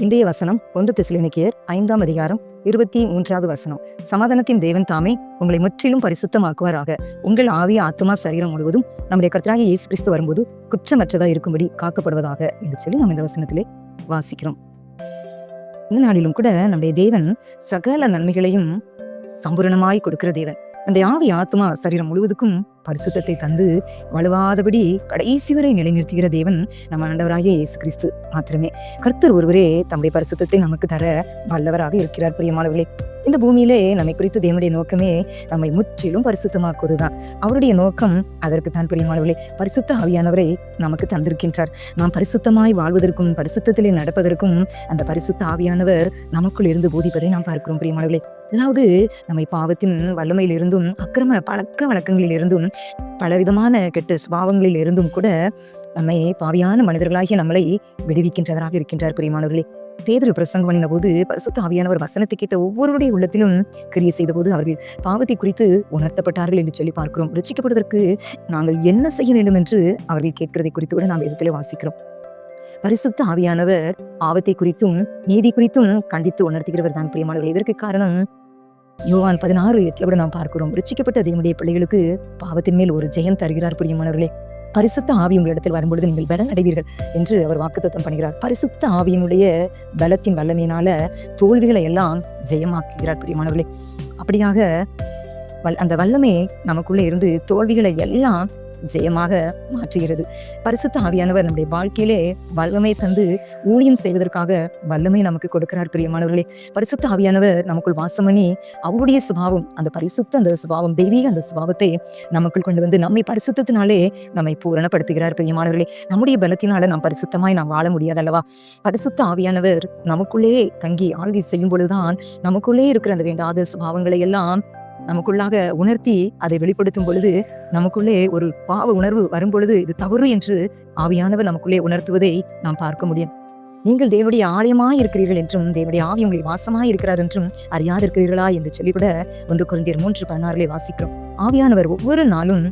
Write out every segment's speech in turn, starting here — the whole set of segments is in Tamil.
இந்திய வசனம் ஒன்று திசிலினிக்கியர் ஐந்தாம் அதிகாரம் இருபத்தி மூன்றாவது வசனம். சமாதானத்தின் தேவன் தாமே உங்களை முற்றிலும் பரிசுத்தமாக்குவாராக. உங்கள் ஆவி ஆத்மா சரீரம் முழுவதும் நம்முடைய கர்த்தராக இயேசு கிறிஸ்து வரும்போது குற்றமற்றதா இருக்கும்படி காக்கப்படுவதாக என்று சொல்லி நம்ம இந்த வசனத்திலே வாசிக்கிறோம். இந்த நாளிலும் கூட நம்முடைய தேவன் சகல நன்மைகளையும் சம்பூரணமாய் கொடுக்கிற தேவன். அந்த ஆவி ஆத்மா சரீரம் முழுவதுக்கும் பரிசுத்தத்தை தந்து வலுவாதபடி கடைசி வரை நிலைநிறுத்துகிற தேவன் நம்ம ஆண்டவராகிய இயேசு கிறிஸ்து மாத்திரமே. கர்த்தர் ஒருவரே தம்முடைய பரிசுத்தத்தை நமக்கு தர வல்லவராக இருக்கிறார் பிரியமானவர்களே. இந்த பூமியிலே நம்மை குறித்து தேவனுடைய நோக்கமே நம்மை முற்றிலும் பரிசுத்தமாக்குவதுதான். அவருடைய நோக்கம் அதற்கு தான் பிரியமானவர்களே. பரிசுத்த ஆவியானவரை நமக்கு தந்திருக்கின்றார். நாம் பரிசுத்தமாய் வாழ்வதற்கும் பரிசுத்தத்திலே நடப்பதற்கும் அந்த பரிசுத்த ஆவியானவர் நமக்குள் இருந்து போதிப்பதை நாம் பார்க்கிறோம் பிரியமானவர்களே. அதாவது நம்மை பாவத்தின் வல்லமையிலிருந்தும் அக்கிரம பழக்க வழக்கங்களில் இருந்தும் பலவிதமான கெட்ட சுபாவங்களில் இருந்தும் கூட நம்மை பாவியான மனிதர்களாகிய நம்மளை விடுவிக்கின்றவராக இருக்கின்றார் பிரியமானவர்களே. பேதர் பிரசங்கம் பண்ணின போது பரிசுத்த ஆவியானவர் வசனத்தை கேட்ட ஒவ்வொருவருடைய உள்ளத்திலும் கிரியை செய்த போது அவர்கள் பாவத்தை குறித்து உணர்த்தப்பட்டார்கள் என்று சொல்லி பார்க்கிறோம். ரசிக்கப்படுவதற்கு நாங்கள் என்ன செய்ய வேண்டும் என்று அவர்கள் கேட்கிறதை குறித்து கூட நாம் இடத்துல வாசிக்கிறோம். பரிசுத்த ஆவியானவர் பாவத்தை குறித்தும் நீதி குறித்தும் கண்டித்து உணர்த்துகிறவர் தான் பிரியமானவர்கள். இதற்கு காரணம் யோவான் பதினாறு எட்டுல கூட நாம் பார்க்கிறோம். ரிச்சிக்கப்பட்ட தேவனுடைய பிள்ளைகளுக்கு பாவத்தின் மேல் ஒரு ஜெயம் தருகிறார் பிரியமானவர்களே. பரிசுத்த ஆவி உங்களிடத்தில் வரும்பொழுது நீங்கள் பலன் அடைவீர்கள் என்று அவர் வாக்குத்தத்தம் பண்ணுகிறார். பரிசுத்த ஆவியினுடைய பலத்தின் வல்லமையினால தோல்விகளை எல்லாம் ஜெயமாக்குகிறார் பிரியமானவர்களே. அப்படியாக வல் அந்த வல்லமே நமக்குள்ளே இருந்து தோல்விகளை எல்லாம் ஜெயமாக மாற்றுகிறது. பரிசுத்த ஆவியானவர் நம்முடைய வாழ்க்கையிலே வல்லமை தந்து ஊழியம் செய்வதற்காக வல்லமை நமக்கு கொடுக்கிறார் பிரியமானவர்களே. பரிசுத்த ஆவியானவர் நமக்குள் வாசம் பண்ணி அவருடைய சுபாவம் அந்த பரிசுத்த அந்த சுபாவம் தெய்வீக அந்த சுபாவத்தை நமக்குள் கொண்டு வந்து நம்மை பரிசுத்தத்தினாலே நம்மை பூரணப்படுத்துகிறார் பிரியமானவர்களே. நம்முடைய பலத்தினால நாம் பரிசுத்தமாய் நாம் வாழ முடியாது அல்லவா பரிசுத்த ஆவியானவர் நமக்குள்ளே தங்கி ஆழ்வி செய்யும் பொழுதுதான் நமக்குள்ளே இருக்கிற அந்த வேண்டாத சுபாவங்களை எல்லாம் நமக்குள்ளாக உணர்த்தி அதை வெளிப்படுத்தும் பொழுது நமக்குள்ளே ஒரு பாவ உணர்வு வரும் பொழுது இது தவறு என்று ஆவியானவர் நமக்குள்ளே உணர்த்துவதை நாம் பார்க்க முடியும். நீங்கள் தேவனுடைய ஆலயமாய் இருக்கிறீர்கள் என்றும் தேவனுடைய ஆவி உங்களை வாசமாய் இருக்கிறார் என்றும் அறியாதிருக்கிறீர்களா என்று சொல்லிவிட ஒன்று குழந்தையர் மூன்று பதினாறுலே வாசிக்கிறோம். ஆவியானவர் ஒவ்வொரு நாளும்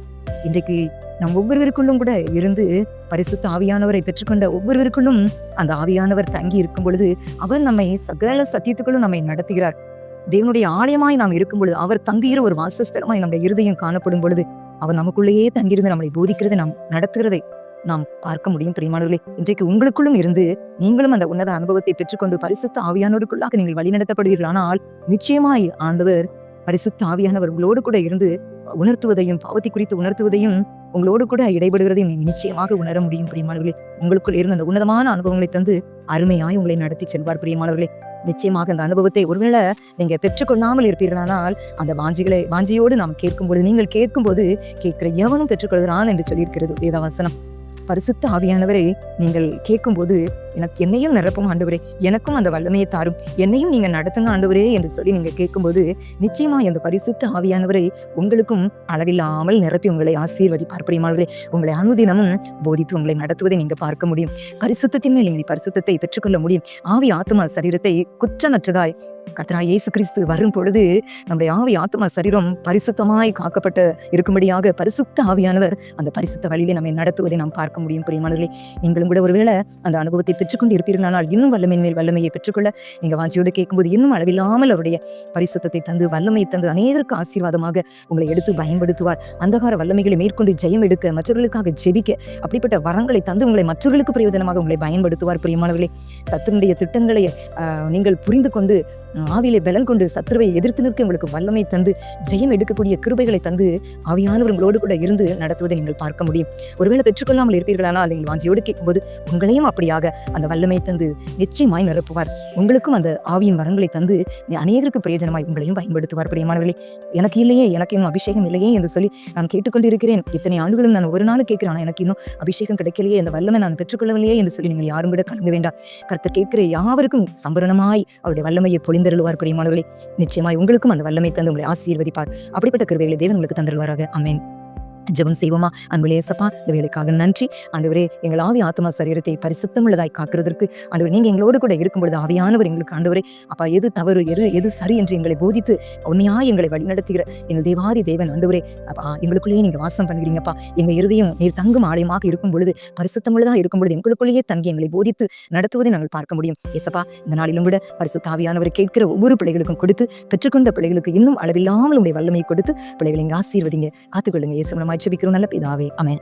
இன்றைக்கு நம் ஒவ்வொருவருக்குள்ளும் கூட இருந்து பரிசுத்த ஆவியானவரை பெற்றுக்கொண்ட ஒவ்வொருவருக்குள்ளும் அந்த ஆவியானவர் தங்கி இருக்கும் பொழுது அவர் நம்மை சகல சத்தியத்துக்குள்ளும் நம்மை நடத்துகிறார். தேவனுடைய ஆலயமாய் நாம் இருக்கும் பொழுது அவர் தங்குகிற ஒரு வாசஸ்தலமாய் நம்முடைய இருதயம் காணப்படும் பொழுது அவர் நமக்குள்ளேயே தங்கியிருந்து நம்மளை போதிக்கிறது நாம் நடத்துகிறதை நாம் பார்க்க முடியும். பிரியமானவர்களே இன்றைக்கு உங்களுக்குள்ளும் இருந்து நீங்களும் அந்த உன்னத அனுபவத்தை பெற்றுக்கொண்டு பரிசுத்த ஆவியானவருக்குள்ளாக நீங்கள் வழிநடத்தப்படுவீர்கள். ஆனால் நிச்சயமாய் ஆண்டவர் பரிசுத்த ஆவியானவர் உங்களோடு கூட இருந்து உணர்த்துவதையும் பாவத்தை குறித்து உணர்த்துவதையும் உங்களோடு கூட இடைபடுகிறதையும் நிச்சயமாக உணர முடியும். பிரியமானவர்களே உங்களுக்குள் இருந்த அந்த உன்னதமான அனுபவங்களை தந்து அருமையாய் உங்களை நடத்தி செல்வார். பிரியமானவர்களே நிச்சயமாக அந்த அனுபவத்தை ஒருவேளை நீங்க பெற்றுக்கொள்ளாமல் இருப்பீர்களானால் அந்த வாஞ்சிகளை வாஞ்சியோடு நாம் கேட்கும்போது நீங்கள் கேட்கும்போது கேட்கிற எவனும் பெற்றுக்கொள்கிறான் என்று சொல்லியிருக்கிறது வேதவசனம். பரிசுத்த ஆவியானவரை நீங்கள் கேட்கும்போது எனக்கு என்னையும் நிரப்பும் ஆண்டவரே எனக்கும் அந்த வல்லமையை தாரும். என்னையும் நீங்க நடத்துங்க ஆண்டவரே என்று சொல்லி நீங்க கேட்கும்போது நிச்சயமா அந்த பரிசுத்த ஆவியானவரை உங்களுக்கும் அளவில்லாமல் நிரப்பி உங்களை ஆசீர்வதிப்பார். பிரியமானவர்களே உங்களை அனுதினமும் போதித்து உங்களை நடத்துவதை நீங்க பார்க்க முடியும். பரிசுத்தத்தின் மேல் நீங்கள் பரிசுத்தத்தை பெற்றுக்கொள்ள முடியும். ஆவி ஆத்மா சரீரத்தை குற்றமற்றதாய் கத்ரா இயேசு கிறிஸ்து வரும் பொழுது நம்முடைய ஆவி ஆத்மா சரீரம் பரிசுத்தமாய் காக்கப்பட்ட இருக்கும்படியாக பரிசுத்த ஆவியானவர் அந்த பரிசுத்த வழியிலே நம்மை நடத்துவதை நாம் பார்க்க முடியும். பிரியமானவர்களே நீங்களும் கூட ஒருவேளை அந்த அனுபவத்தை பெற்றுக்கொண்டு இருப்பீர்களானால் இன்னும் வல்லமையின் மேல் வல்லமையை பெற்றுக்கொள்ள நீங்கள் வாஞ்சியோடு கேட்கும்போது இன்னும் அளவில்லாமல் அவருடைய பரிசுத்தத்தை தந்து வல்லமையை தந்து அநேகருக்கு ஆசீர்வாதமாக உங்களை எடுத்து பயன்படுத்துவார். அந்தகார வல்லமைகளை மேற்கொண்டு ஜெயம் எடுக்க மற்றவர்களுக்காக ஜெபிக்க அப்படிப்பட்ட வரங்களை தந்து உங்களை மற்றவர்களுக்கு பிரயோஜனமாக உங்களை பயன்படுத்துவார். பிரியமானவர்களே சத்துனுடைய திட்டங்களை நீங்கள் புரிந்து கொண்டு ஆவியிலே பலன் கொண்டு சத்துருவை எதிர்த்து நிற்க உங்களுக்கு வல்லமை தந்து ஜெயம் எடுக்கக்கூடிய கிருபைகளை தந்து ஆவியானவர் உங்களோடு கூட இருந்து நடத்துவதை நீங்கள் பார்க்க முடியும். ஒருவேளை பெற்றுக்கொள்ளாமல் இருப்பீர்களானால் நீங்கள் வாஞ்சியோடு கேட்கும்போது உங்களையும் அப்படியாக அந்த வல்லமை தந்து நிச்சயமாய் நிரப்புவார். உங்களுக்கும் அந்த ஆவியின் வரங்களை தந்து அநேகருக்கு பிரயோஜனமாய் உங்களையும் பயன்படுத்துவார். பிரியமானவர்களே எனக்கு இல்லையே எனக்கு இன்னும் அபிஷேகம் இல்லையே என்று சொல்லி நான் கேட்டுக்கொண்டு இருக்கிறேன் இத்தனை ஆண்டுகளும் நான் ஒரு நாள் கேட்கிறேன் ஆனால் எனக்கு இன்னும் அபிஷேகம் கிடைக்கலையே அந்த வல்லமை நான் பெற்றுக்கொள்ளவில்லையே என்று சொல்லி நீங்கள் யாரும் கூட கலங்க வேண்டாம். கர்த்தர் கேட்கிற யாவருக்கும் சம்பரணமாய் அவருடைய வல்லமையை தந்தருள்வார் பிரியமானவர்களே. நிச்சயமாய் உங்களுக்கும் அந்த வல்லமை தந்து உங்களை ஆசீர்வதிப்பார். அப்படிப்பட்ட கிருபைகளை தேவன் உங்களுக்கு தந்தருள்வாராக. அமேன் ஜெபம் செய்வோமா? அன்புலே சப்பா இந்த வேலைக்காக நன்றி. ஆண்டவரே எங்கள் ஆவி ஆத்மா சரீரத்தை பரிசுத்தமுள்ளதாய் காக்கிறதற்கு ஆண்டவர் நீங்க எங்களோடு கூட இருக்கும் பொழுது ஆவியானவர் எங்களுக்கு ஆண்டவரே அப்பா எது தவறு எது எது சரி என்று எங்களை போதித்து உண்மையா எங்களை வழிநடத்துகிற எங்கள் தேவாதி தேவன் ஆண்டவரே அப்பா எங்களுக்குள்ளேயே நீங்க வாசம் பண்ணுகிறீங்கப்பா. எங்க இருதயம் நீர் தங்கும் ஆலயமாக இருக்கும் பொழுது பரிசுத்தமுள்ளதா இருக்கும் பொழுது எங்களுக்குள்ளேயே தங்கி எங்களை போதித்து நடத்துவதை நாங்கள் பார்க்க முடியும். ஏசப்பா இந்த நாளிலும் கூட பரிசு தாவியானவரை கேட்கிற ஒவ்வொரு பிள்ளைகளுக்கும் கொடுத்து பெற்றுக்கொண்ட பிள்ளைகளுக்கு இன்னும் அளவில்லாமல் உடைய வல்லமையை கொடுத்து பிள்ளைகளை இங்கே ஆசீர்வதிங்க. காத்துக்கொள்ளுங்க. இயேசு കാഴ്ചവെക്കുന്നുള്ള പിതാവേ അമേൻ